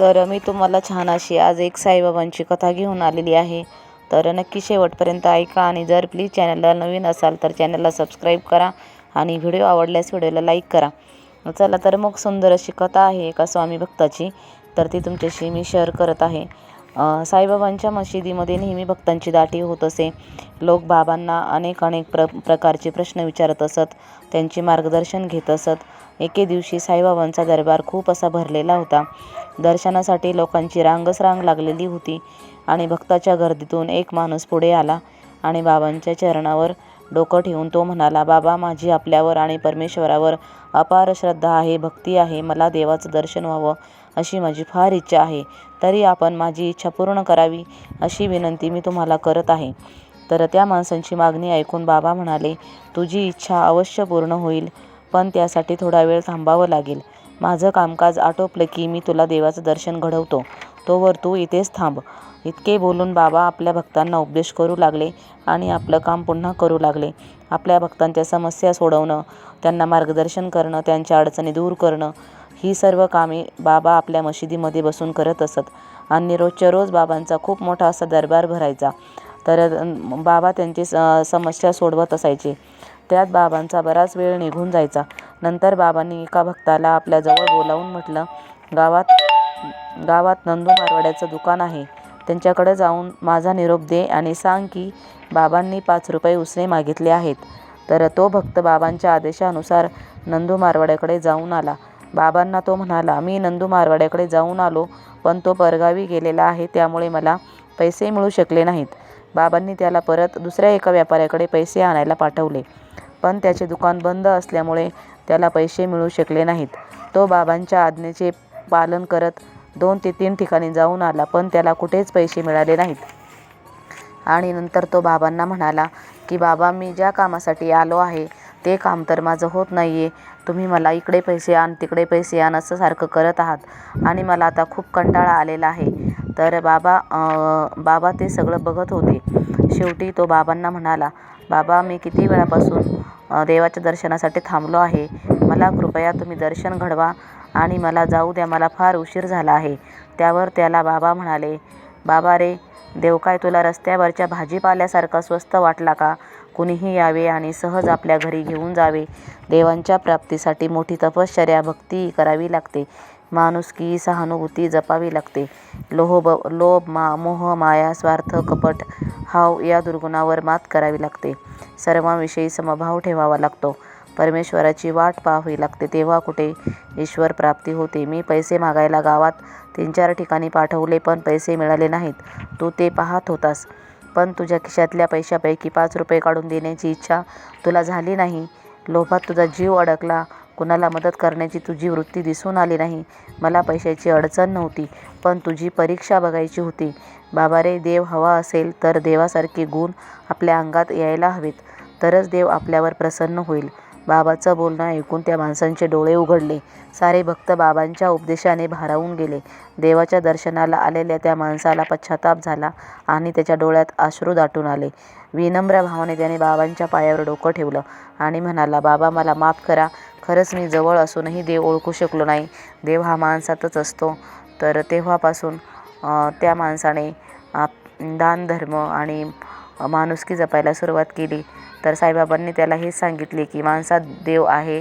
तर मी तुम्हाला छान अशी आज एक साईबाबांची कथा घेऊन आलेली आहे. तर नक्की शेवटपर्यंत ऐका आणि जर प्लीज चॅनलला नवीन असाल तर चॅनलला सबस्क्राईब करा आणि व्हिडिओ आवडल्यास व्हिडिओला लाईक करा. चला तर मग सुंदर अशी कथा आहे एका स्वामी भक्ताची. तर ती तुमच्याशी मी शेअर करत आहे. साईबाबांच्या मशिदीमध्ये नेहमी भक्तांची दाटी होत असे. लोक बाबांना अनेक अनेक प्र प्रकारचे प्रश्न विचारत असत. त्यांचे मार्गदर्शन घेत असत. एके दिवशी साईबाबांचा दरबार खूप असा भरलेला होता. दर्शनासाठी लोकांची रांगच रांग लागलेली होती आणि भक्ताच्या गर्दीतून एक माणूस पुढे आला आणि बाबांच्या चरणावर डोकं ठेवून तो म्हणाला बाबा माझी आपल्यावर आणि परमेश्वरावर अपार श्रद्धा आहे भक्ती आहे मला देवाचं दर्शन व्हावं अशी माझी फार इच्छा आहे. तरी आपण माझी इच्छा पूर्ण करावी अशी विनंती मी तुम्हाला करत आहे. तर त्या माणसांची मागणी ऐकून बाबा म्हणाले तुझी इच्छा अवश्य पूर्ण होईल पण त्यासाठी थोडा वेळ थांबावं लागेल. माझं कामकाज आटोपलं की मी तुला देवाचं दर्शन घडवतो. तोवर तू इथेच थांब. इतके बोलून बाबा आपल्या भक्तांना उपदेश करू लागले आणि आपलं काम पुन्हा करू लागले. आपल्या भक्तांच्या समस्या सोडवणं त्यांना मार्गदर्शन करणं त्यांच्या अडचणी दूर करणं ही सर्व कामे बाबा आपल्या मशिदीमध्ये बसून करत असत. आणि रोजच्या रोज बाबांचा खूप मोठा असा दरबार भरायचा. तर बाबा त्यांची स समस्या सोडवत असायचे. त्यात बाबांचा बराच वेळ निघून जायचा. नंतर बाबांनी एका भक्ताला आपल्याजवळ बोलावून म्हटलं गावात गावात नंदू मारवाड्याचं दुकान आहे. त्यांच्याकडे जाऊन माझा निरोप दे आणि सांग की बाबांनी पाच रुपये उसने मागितले आहेत. तर तो भक्त बाबांच्या आदेशानुसार नंदू मारवाड्याकडे जाऊन आला. बाबांना तो म्हणाला मी नंदू मारवाड्याकडे जाऊन आलो पण तो परगावी गेलेला आहे त्यामुळे मला पैसे मिळू शकले नाहीत. बाबांनी त्याला परत दुसऱ्या एका व्यापाऱ्याकडे पैसे आणायला पाठवले. पण त्याचे दुकान बंद असल्यामुळे त्याला पैसे मिळू शकले नाहीत. तो बाबांच्या आज्ञेचे पालन करत दोन ते तीन ठिकाणी जाऊन आला पण त्याला कुठेच पैसे मिळाले नाहीत. आणि नंतर तो बाबांना म्हणाला की बाबा मी ज्या कामासाठी आलो आहे ते काम तर माझं होत नाही आहे तुम्ही मला इकडे पैसे आण तिकडे पैसे आण असं सारखं करत आहात. आणि मला आता खूप कंटाळा आलेला आहे. तर बाबा बाबा ते सगळं बघत होते. शेवटी तो बाबांना म्हणाला बाबा मी किती वेळापासून देवाच्या दर्शनासाठी थांबलो आहे. मला कृपया तुम्ही दर्शन घडवा. आणि मला जाऊ द्या मला फार उशीर झाला आहे. त्यावर त्याला बाबा म्हणाले बाबा रे देव काय तुला रस्त्यावरच्या भाजीपाल्यासारखा स्वस्त वाटला का? कुणीही यावे आणि सहज आपल्या घरी घेऊन जावे. देवांच्या प्राप्तीसाठी मोठी तपश्चर्या भक्ती करावी लागते. माणुसकी सहानुभूती जपावी लागते. लोभ लोभ मा मोह माया स्वार्थ कपट हाव या दुर्गुणावर मात करावी लागते. सर्वांविषयी समभाव ठेवावा लागतो. परमेश्वराची वाट पाहावी लागते. तेव्हा कुठे ईश्वर प्राप्ती होते. मी पैसे मागायला गावात तीन चार ठिकाणी पाठवले पण पैसे मिळाले नाहीत. तू ते पाहत होतास. पण तुझ्या खिशातल्या पैशापैकी पाच रुपये काढून देण्याची इच्छा तुला झाली नाही. लोभात तुझा जीव अडकला. कुणाला मदत करण्याची तुझी वृत्ती दिसून आली नाही. मला पैशाची अडचण नव्हती पण तुझी परीक्षा बघायची होती. बाबा रे देव हवा असेल तर देवासारखे गुण आपल्या अंगात यायला हवेत. तरच देव आपल्यावर प्रसन्न होईल. बाबाचं बोलणं ऐकून त्या माणसांचे डोळे उघडले. सारे भक्त बाबांच्या उपदेशाने भारावून गेले. देवाच्या दर्शनाला आलेल्या त्या माणसाला पश्चाताप झाला आणि त्याच्या डोळ्यात अश्रू दाटून आले. विनम्र भावाने त्याने बाबांच्या पायावर डोकं ठेवलं आणि म्हणाला बाबा मला माफ करा. खरंच मी जवळ असूनही देव ओळखू शकलो नाही. देव हा माणसातच असतो. तर तेव्हापासून त्या माणसाने आप- दान धर्म आणि माणुसकी जपायला सुरुवात केली. तर साईबाबांनी त्याला हेच सांगितले की माणसात देव आहे.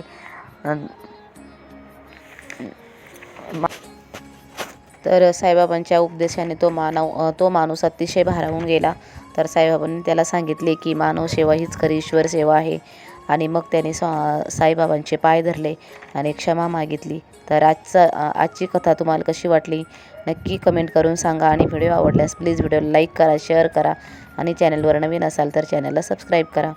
तर साईबाबांच्या उपदेशाने तो मानव तो माणूस अतिशय भारावून गेला. तर साईबाबांनी त्याला सांगितले की मानव सेवा हीच खरी ईश्वर सेवा आहे. आणि मग त्याने स्वा साईबाबांचे पाय धरले आणि क्षमा मागितली. तर आजचा आजची कथा तुम्हाला कशी वाटली? नक्की कमेंट करून सांगा आणि व्हिडिओ आवडल्यास प्लीज व्हिडिओला लाईक करा शेअर करा आणि चॅनलवर नवीन असाल तर चॅनलला सबस्क्राईब करा.